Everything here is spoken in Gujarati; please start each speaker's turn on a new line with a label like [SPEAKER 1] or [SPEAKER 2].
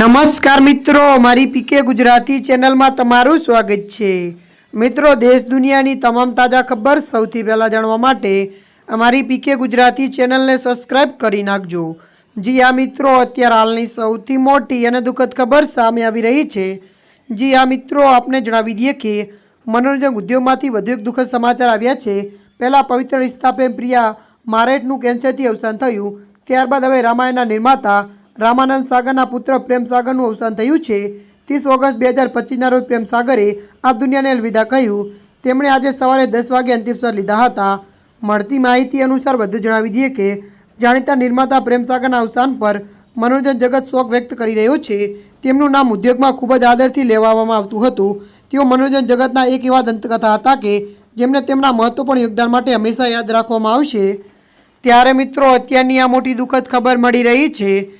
[SPEAKER 1] નમસ્કાર મિત્રો, મારી પીકે ગુજરાતી ચેનલમાં તમારું સ્વાગત છે. મિત્રો, દેશ દુનિયાની તમામ તાજા ખબર સૌથી પહેલાં જાણવા માટે અમારી પીકે ગુજરાતી ચેનલને સબસ્ક્રાઇબ કરી નાખજો. જી આ મિત્રો, અત્યારે હાલની સૌથી મોટી અને દુઃખદ ખબર સામે આવી રહી છે. જી આ મિત્રો, આપને જણાવી દઈએ કે મનોરંજન ઉદ્યોગમાંથી વધુ એક દુઃખદ સમાચાર આવ્યા છે. પહેલાં પવિત્ર રિશ્તા પ્રિયા મારેટનું કેન્સરથી અવસાન થયું, ત્યારબાદ હવે રામાયણના નિર્માતા રામાનંદ સાગરના પુત્ર પ્રેમ સાગરનું અવસાન થયું છે. ત્રીસ ઓગસ્ટ બે હજાર પચીસના રોજ પ્રેમ સાગરે આ દુનિયાને અલવિદા કહ્યું. તેમણે આજે સવારે દસ વાગે અંતિમ શ્વાસ લીધા હતા. મળતી માહિતી અનુસાર વધુ જણાવી દઈએ કે, જાણીતા નિર્માતા પ્રેમ સાગરના અવસાન પર મનોરંજન જગત શોક વ્યક્ત કરી રહ્યો છે. તેમનું નામ ઉદ્યોગમાં ખૂબ જ આદરથી લેવામાં આવતું હતું. તેઓ મનોરંજન જગતના એક એવા દંતકથા હતા કે, જેમને તેમના મહત્વપૂર્ણ યોગદાન માટે હંમેશા યાદ રાખવામાં આવશે. ત્યારે મિત્રો, અત્યારની આ મોટી દુઃખદ ખબર મળી રહી છે.